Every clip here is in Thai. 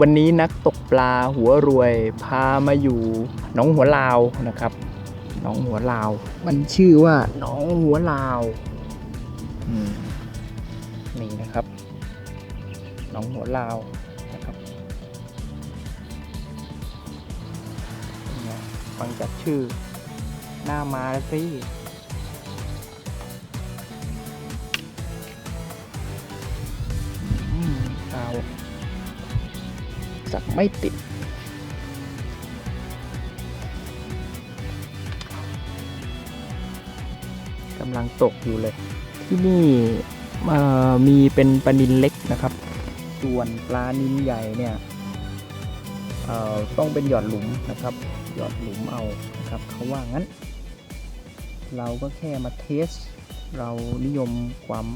วันนี้นักตกปลาหัวรวยพามาอยู่หนองหัวลาวนะครับหนองหัวลาว มันชื่อว่าหนองหัวลาวอืมนี่นะครับหนองหัวลาวนะครับเนี่ยฟังจากชื่อหน้ามาแล้วสิอืมเอา สักไม่ติด กำลังตกอยู่เลย ที่นี่มีเป็นปลานินเล็กนะครับ ส่วนปลานินใหญ่เนี่ยต้องเป็นหยอดหลุมนะครับ หยอดหลุมเอานะครับเขาว่างั้น เราก็แค่มาเทส เรานิยมความ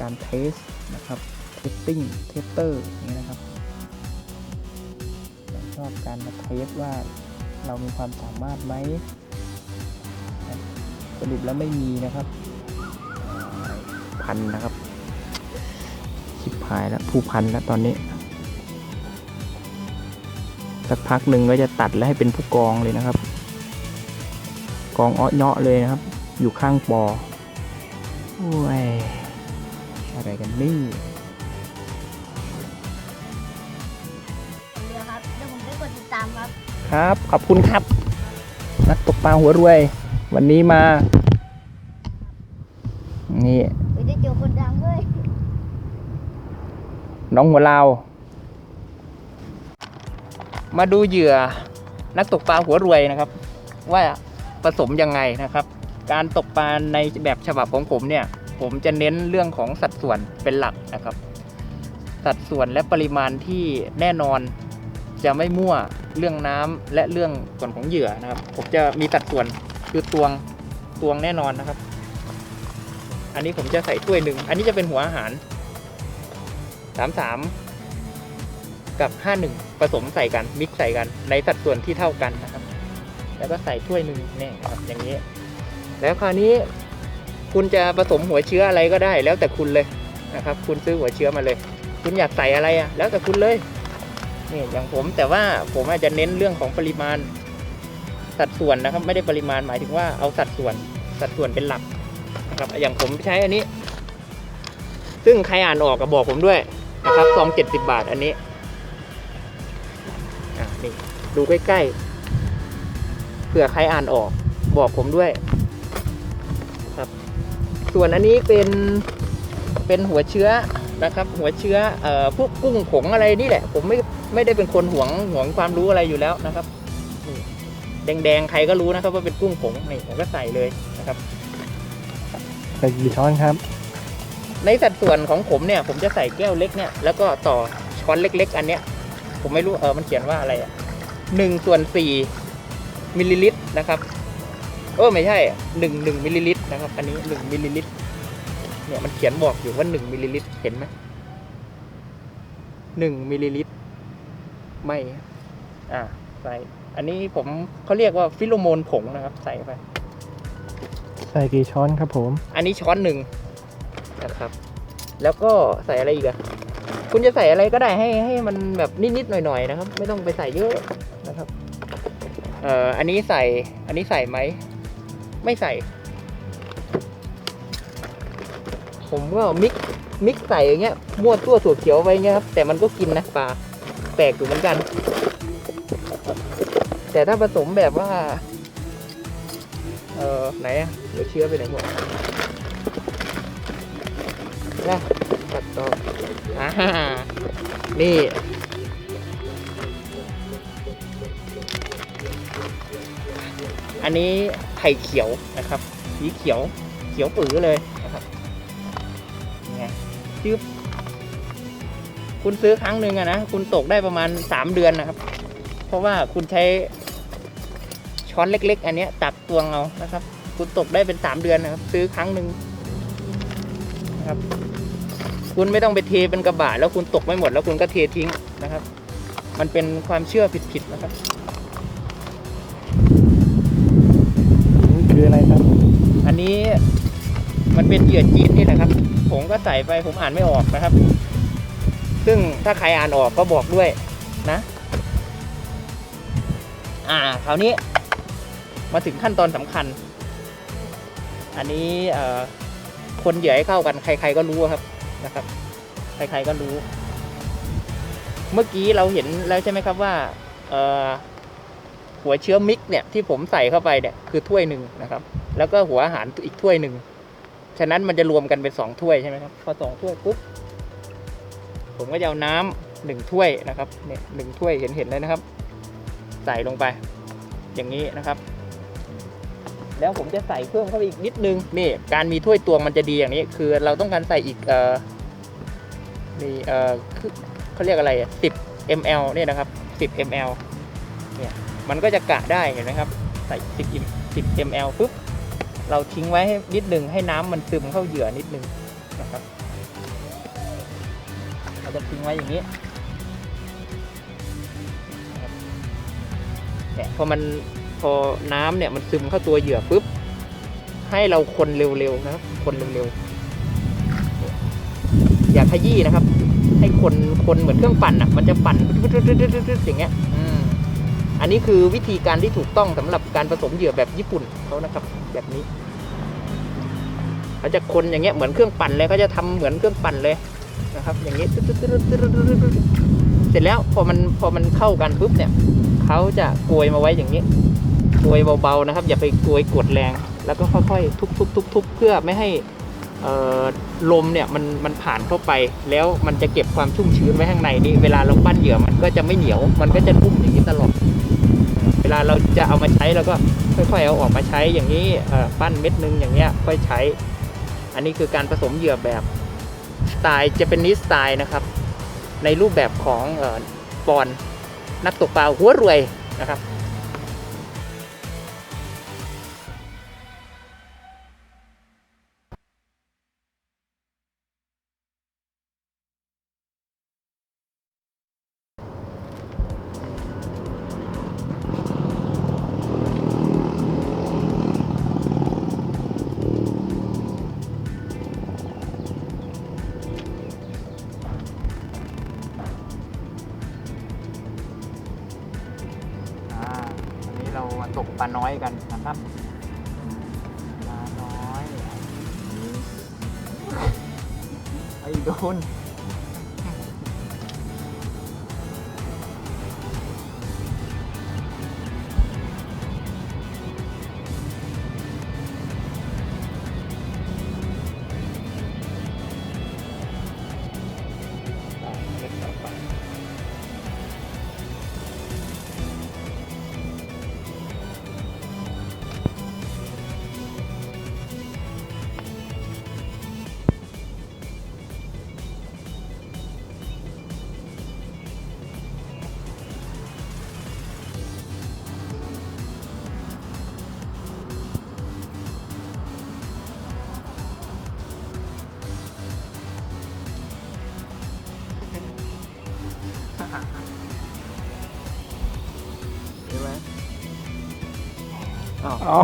การเทสนะครับเทสติ้งเทสเตอร์นี้ยนะครับ ชอบการมาเทสว่าเรามีความสามารถไหมสรุปแล้วไม่มีนะครับพันนะครับชิบหายแล้วผู้พันแล้วตอนนี้ สักพักหนึ่งก็จะตัดแล้วให้เป็นผู้กองเลยนะครับ กองอ้อเนาะเลยนะครับ อยู่ข้างปอโอ้ยอะไรกันนี่ ครับครับ ขอบคุณครับ นักตกปลาหัวรวย วันนี้มา นี่ไปได้เจอคนดังด้วยน้องหัวลาวมาดูเหยื่อนักตกปลาหัวรวยนะครับ ว่าผสมยังไงนะครับ การตกปลาในแบบฉบับของผมเนี่ย ผมจะเน้นเรื่องของสัดส่วนเป็นหลักนะครับ สัดส่วนและปริมาณที่แน่นอนจะไม่มั่ว เรื่องน้ำและเรื่องส่วนของเหยื่อนะครับ ผมจะมีสัดส่วนคือตวงตวงแน่นอนนะครับ อันนี้ผมจะใส่ถ้วยหนึ่งอันนี้จะเป็นหัวอาหารสามสามกับห้าหนึ่งผสมใส่กันมิกใส่กัน ในสัดส่วนที่เท่ากันนะครับ แล้วก็ใส่ถ้วยหนึ่งเนี่ยครับอย่างนี้ แล้วคราวนี้คุณจะผสมหัวเชื้ออะไรก็ได้ แล้วแต่คุณเลยนะครับ คุณซื้อหัวเชื้อมาเลย คุณอยากใส่อะไรอะ แล้วแต่คุณเลย นี่อย่างผมแต่ว่าผมอาจจะเน้นเรื่องของปริมาณสัดส่วนนะครับ ไม่ได้ปริมาณหมายถึงว่าเอาสัดส่วนสัดส่วนเป็นหลักนะครับอย่างผมใช้อันนี้ ซึ่งใครอ่านออกก็บอกผมด้วยนะครับซองเจ็ดสิบบาทอันนี้อะนี่ดูใกล้ๆเผื่อใครอ่านออกบอกผมด้วยครับ ส่วนอันนี้เป็น เป็นหัวเชื้อนะครับ หัวเชื้อเอ่อพวกกุ้งผงอะไรนี่แหละ ผมไม่ไม่ได้เป็นคนหวงหวงความรู้อะไรอยู่แล้วนะครับนี่แดงๆใครก็รู้นะครับ ว่าเป็นกุ้งผงนี่ผมก็ใส่เลยนะครับใส่กี่ช้อนครับ ในสัดส่วนของผมเนี่ย ผมจะใส่แก้วเล็กเนี่ยแล้วก็ต่อช้อนเล็ก ๆ อันเนี้ย ผมไม่รู้เออมันเขียนว่าอะไรอะหนึ่งส่วนสี่มิลลิลิตรนะครับเออไม่ใช่หนึ่งหนึ่งมิลลิลิตรนะครับ อันนี้หนึ่งมิลลิลิตร เนี่ยมันเขียนบอกอยู่ว่าหนึ่งมิลลิลิตรเห็นไหมหนึ่งมิลลิลิตร ไม่ อ่าใส่ อันนี้ผมเขาเรียกว่าฟิโลโมนผงนะครับ ใส่ไป ใส่กี่ช้อนครับผม อันนี้ช้อนหนึ่งนะครับ แล้วก็ใส่อะไรอีกอะคุณจะใส่อะไรก็ได้ให้ให้มันแบบนิดๆหน่อยๆนะครับ ไม่ต้องไปใส่เยอะนะครับ เอ่ออันนี้ใส่ อันนี้ใส่ไหม ไม่ใส่ ผมก็มิกมิกใส่อย่างเงี้ยมั่วตัวถั่วเขียวไปเงี้ยครับแต่มันก็กินนะปลาแปลกอยู่เหมือนกัน แต่ถ้าผสมแบบว่า เออไหนอะเดี๋ยวเชื้อไปไหนหมดนะตัดต่ออ่านี่อันนี้ไข่เขียวนะครับสีเขียวเขียวปื้อเลย จืบคุณซื้อครั้งหนึ่งอะนะคุณตกได้ประมาณสามเดือนนะครับ เพราะว่าคุณใช้ช้อนเล็ก ๆ อันเนี้ยตักตวงเอานะครับ คุณตกได้เป็นสามเดือนนะครับ ซื้อครั้งหนึ่งนะครับ คุณไม่ต้องไปเทเป็นกระบะแล้วคุณตกไม่หมดแล้วคุณก็เททิ้งนะครับ มันเป็นความเชื่อผิดๆนะครับนี่คืออะไรครับ อันนี้ มันเป็นเหยื่อจีนนี่แหละครับ ผมก็ใส่ไปผมอ่านไม่ออกนะครับ ซึ่งถ้าใครอ่านออกก็บอกด้วยนะ อ่าคราวนี้มาถึงขั้นตอนสำคัญ อันนี้คนเหยื่อให้เข้ากันใคร ๆก็รู้ครับนะครับ ใครๆก็รู้ เมื่อกี้เราเห็นแล้วใช่ไหมครับว่าหัวเชื้อมิกเนี่ยที่ผมใส่เข้าไปเนี่ยคือถ้วยหนึ่งนะครับ แล้วก็หัวอาหารอีกถ้วยหนึ่ง ฉะนั้นมันจะรวมกันเป็นสองถ้วยใช่ไหมครับ พอสองถ้วยปุ๊บ ผมก็จะเอาน้ำหนึ่งถ้วยนะครับ เนี่ยหนึ่งถ้วยเห็นเห็นเลยนะครับ ใส่ลงไป อย่างนี้นะครับ แล้วผมจะใส่เพิ่มเข้าไปอีกนิดนึง นี่ การมีถ้วยตวงมันจะดีอย่างนี้ คือเราต้องการใส่อีก เอ่อ มีเอ่อเขาเรียกอะไรสิบ ml เนี่ยนะครับสิบ ml เนี่ย มันก็จะกะได้เห็นไหมครับ ใส่สิบสิบ ml ปุ๊บ เราทิ้งไว้ให้นิดหนึ่งให้น้ำมันซึมเข้าเหยื่อนิดหนึ่งนะครับ เราจะทิ้งไว้อย่างนี้เนี่ยพอมันพอน้ำเนี่ยมันซึมเข้าตัวเหยื่อปุ๊บให้เราคนเร็วๆนะครับ คนเร็วๆอย่าขยี้นะครับ ให้คนคนเหมือนเครื่องปั่นอะ มันจะปั่นอย่างเงี้ย อันนี้คือวิธีการที่ถูกต้องสำหรับการผสมเหยื่อแบบญี่ปุ่นเขานะครับ แบบนี้เขาจะคนอย่างเงี้ยเหมือนเครื่องปั่นเลยเขาจะทำเหมือนเครื่องปั่นเลยนะครับ อย่างเงี้ยเสร็จแล้วพอมันพอมันเข้ากันปุ๊บเนี่ยเขาจะโกยมาไว้อย่างนี้โกยเบาๆนะครับ อย่าไปโกยกดแรง แล้วก็ค่อยๆทุบๆๆๆเพื่อไม่ให้ลมเนี่ยมันมันผ่านเข้าไป แล้วมันจะเก็บความชุ่มชื้นไว้ข้างในนี้เวลาเราปั้นเหยื่อมันก็จะไม่เหนียว มันก็จะนุ่มอย่างนี้ตลอด วลาเราจะเอามาใช้เราก็ค่อย ๆ เอาออกมาใช้อย่างนี้ปั้นเม็ดนึงอย่างเงี้ยค่อยใช้ อันนี้คือการผสมเหยื่อแบบสไตล์จะเป็นนิสสไตล์นะครับ ในรูปแบบของออปอนนักตกปลาหัวรวยนะครับ คน เอา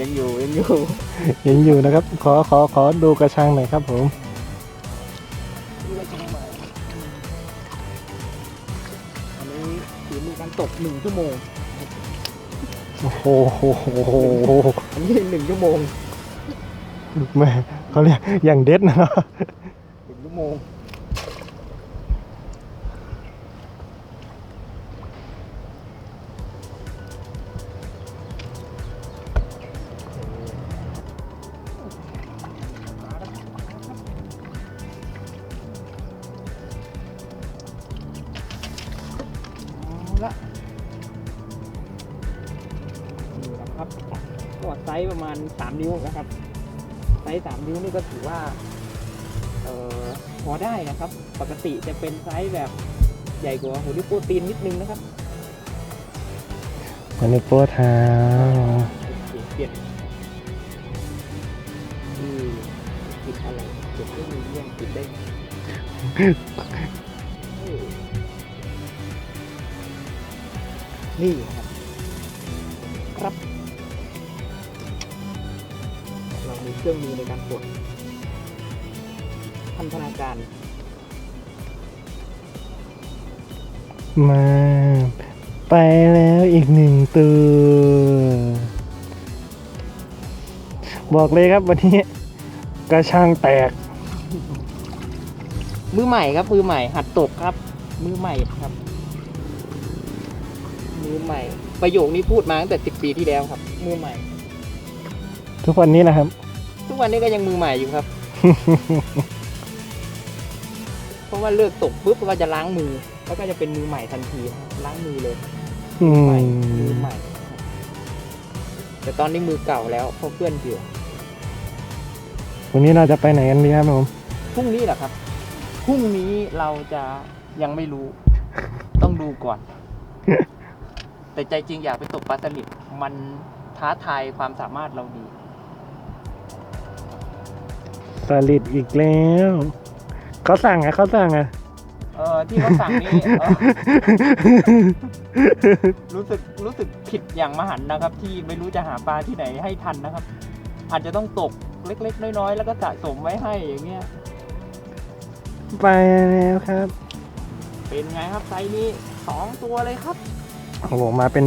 ยังอยู่ยังอยู่ยังอยู่นะครับ ขอขอขอดูกระชังหน่อยครับผมอันนี้ถือมีการตกหนึ่งชั่วโมงโอ้โหโอ้โหโอ้โหอันนี้หนึ่งชั่วโมงแม่เขาเรียกอย่างเด็ดนะเนาะหนึ่งชั่วโมง ประมาณ3นิ้วนะครับไซส์3นิ้วนี่ก็ถือว่าเอ่อพอได้นะครับ ปกติจะเป็นไซส์แบบใหญ่กว่าหัวนิ้วโปรตีนนิดนึงนะครับมันนี่โป้เท้าเปลี่ยนเปลี่ยนอือติดอะไรเก็บได้มีเรื่องติดได้ไงเออนี่ครับครับ เรามีเครื่องมือในการกดพันธนาการ มา ไปแล้วอีกหนึ่งตัวบอกเลยครับวันนี้กระช่างแตก มือใหม่ครับ มือใหม่ หัดตกครับ มือใหม่ครับ มือใหม่ ประโยคนี้พูดมาตั้งแต่สิบปีที่แล้วครับ มือใหม่ ทุกวันนี้นะครับทุก วันนี้ก็ยังมือใหม่อยู่ครับ เพราะว่าเลิกตกปุ๊บก็จะล้างมือ แล้วก็จะเป็นมือใหม่ทันทีครับล้างมือเลยอืใหม่มมือใหม่ครับแต่ตอนนี้มือเก่าแล้วเพราะเพื่อนเหยื่อวันนี้เราจะไปไหนกันดีครับผมพรุ่งนี้แหละครับพรุ่งนี้เราจะยังไม่รู้ ต้องดูก่อน แต่ใจจริงอยากไปตกปลาสลิดมันท้าทายความสามารถเราดี สลิดอีกแล้วเขาสั่งอะเขาสั่งอะเออที่เขาสั่งนี่เออรู้สึกรู้สึกผิดอย่างมหันต์นะครับ ที่ไม่รู้จะหาปลาที่ไหนให้ทันนะครับ อาจจะต้องตกเล็กๆน้อยๆแล้วก็สะสมไว้ให้อย่างเงี้ยไปแล้วครับ เป็นไงครับไซส์นี้สองตัวเลยครับโอ้โหมาเป็น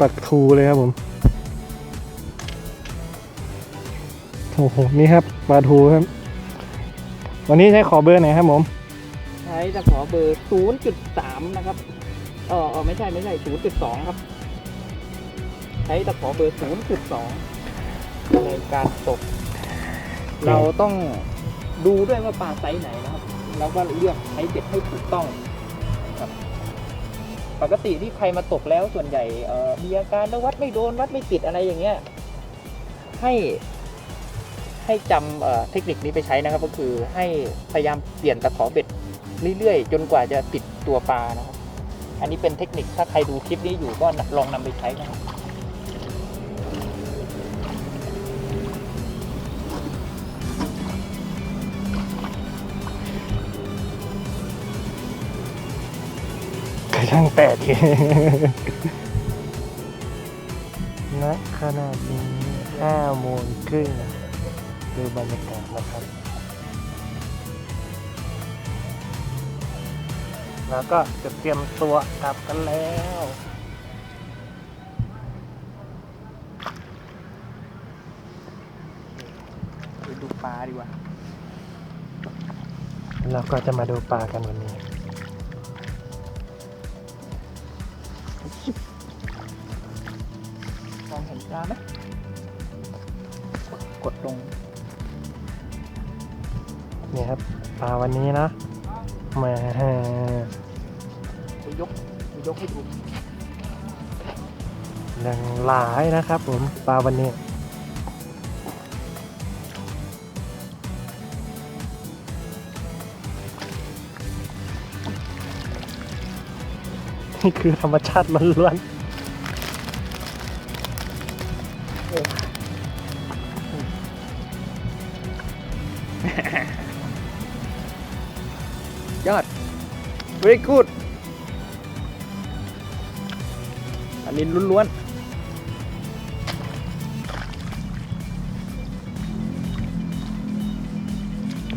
ปักทูเลยครับผม โอ้โหนี่ครับปลาทูครับ วันนี้ใช้ขอเบอร์ไหนครับผม ใช้ตะขอเบอร์ 0.3 นะครับเออเออไม่ใช่ไม่ใช่ 0.2 ครับ ใช้ตะขอเบอร์ 0.2 ในการตก เราต้องดูด้วยว่าปลาไซส์ไหนนะครับ แล้วก็เลือกใช้เบ็ดให้ถูกต้องครับ ปกติที่ใครมาตกแล้วส่วนใหญ่เอ่อมีอาการว่าวัดไม่โดนวัดไม่ติดอะไรอย่างเงี้ย ให้ ให้จำเทคนิคนี้ไปใช้นะครับ ก็คือให้พยายามเปลี่ยนตะขอเบ็ดเรื่อยๆ จนกว่าจะติดตัวปลานะครับ อันนี้เป็นเทคนิคถ้าใครดูคลิปนี้อยู่ก็ลองนำไปใช้นะครับกระช่างแตกณขนาดนี้ห้าโมงครึ่ง ดูบรรยากาศนะครับ แล้วก็จะเตรียมตัวกลับกันแล้วไปดูปลาดีกว่า เราก็จะมาดูปลากันวันนี้มองเห็นปลาไหมกดกดลง นี่ครับปลาวันนี้นะแหมาไปยกไปยกให้ดูหนึ่งหลายนะครับผมปลาวันนี้นี่คือธรรมชาติล้วนย very good อันนี้ล้วนๆ